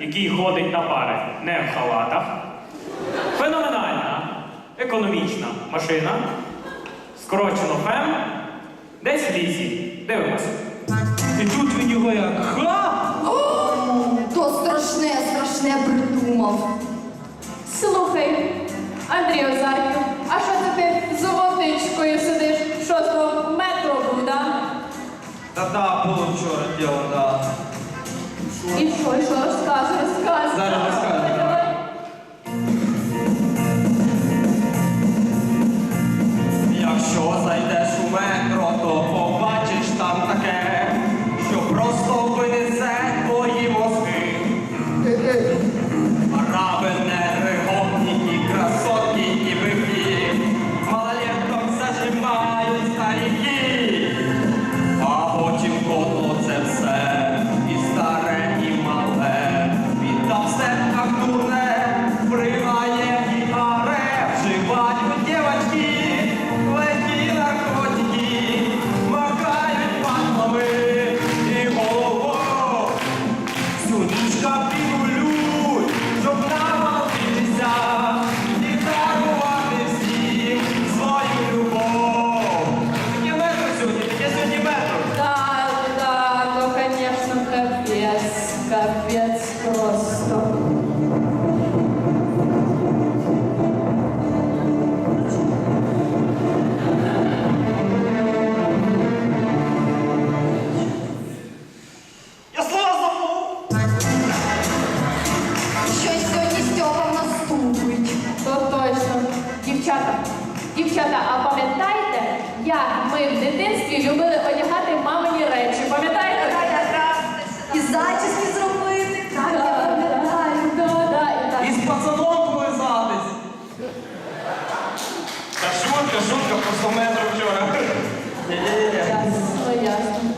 який ходить на пари не в халатах. Феноменальна, економічна машина. Скорочено фем. Десь в лісі. Дивимося. І тут він його як ха! То страшне, страшне придумав. Слухай, Андрій Озарків, а що це ти з водичкою сидиш? Що з того метро був, да? Та-да, було вчора діло, да. І що, і що, розказує, розказує? Зараз розкажу, Дівчата, дівчата, а пам'ятаєте, як ми в дитинстві любили одягати мамині речі? Пам'ятаєте? І зачіски зробити. Так, я пам'ятаю. да, да, і так. І з пацаном полизатись. Та шутка, шутка, просто метро вчора. Ясно, ясно.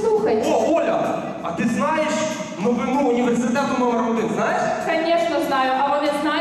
Слухай, О, Оля, а ти знаєш новину університету номер один, знаєш? звісно, знаю, а вони знають?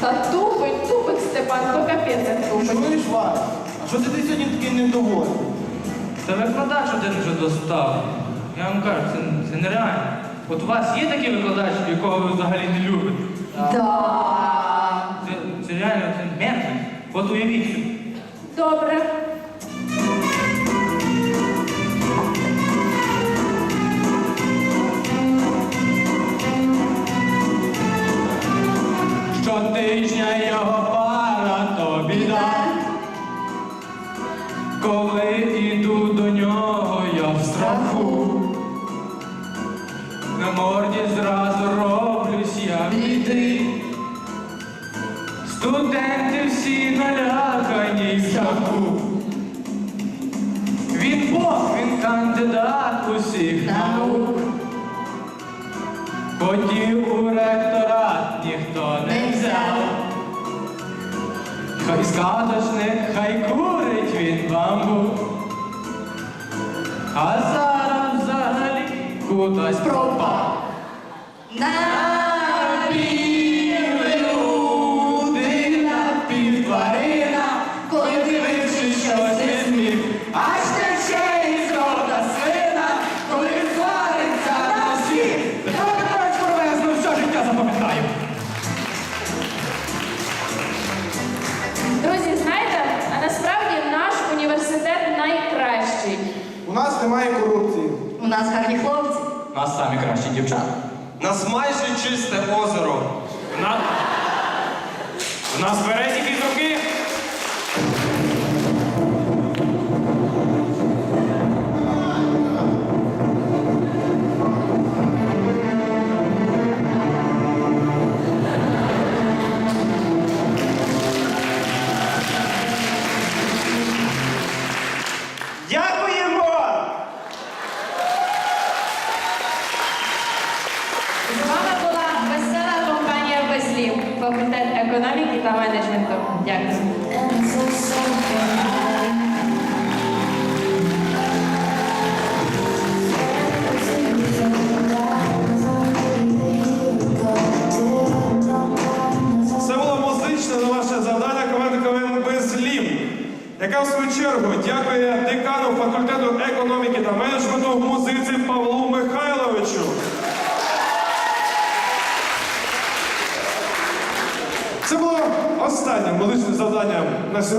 Та тупить, тупить Степан, то капець як тупить. Чуєш, Валя? А що ти сьогодні такий недовольний? Та викладач один вже достав. Я вам кажу, це, це нереально. От у вас є такий викладач, якого ви взагалі не любите? Да. Це, це реально це мерзость. От уявіть. Добре. Коли іду до нього, я в страху. На морді зразу роблюсь я блідий. Студенти всі налякані в жаху. Він Бог, він кандидат усіх наук. Хотів у ректорат ніхто не. Хай сказочник, хай курить він бамбу. А зараз взагалі кудась Пропав. Нас дівчата. У. Нас майже чисте озеро. У нас, у нас березі фізруки. Факультет економіки та менеджменту. Дякую. Яка в свою чергу дякує декану факультету економіки та менеджменту музиці Павлу Михайловичу. Це було останнім музичним завданням на сьогодні.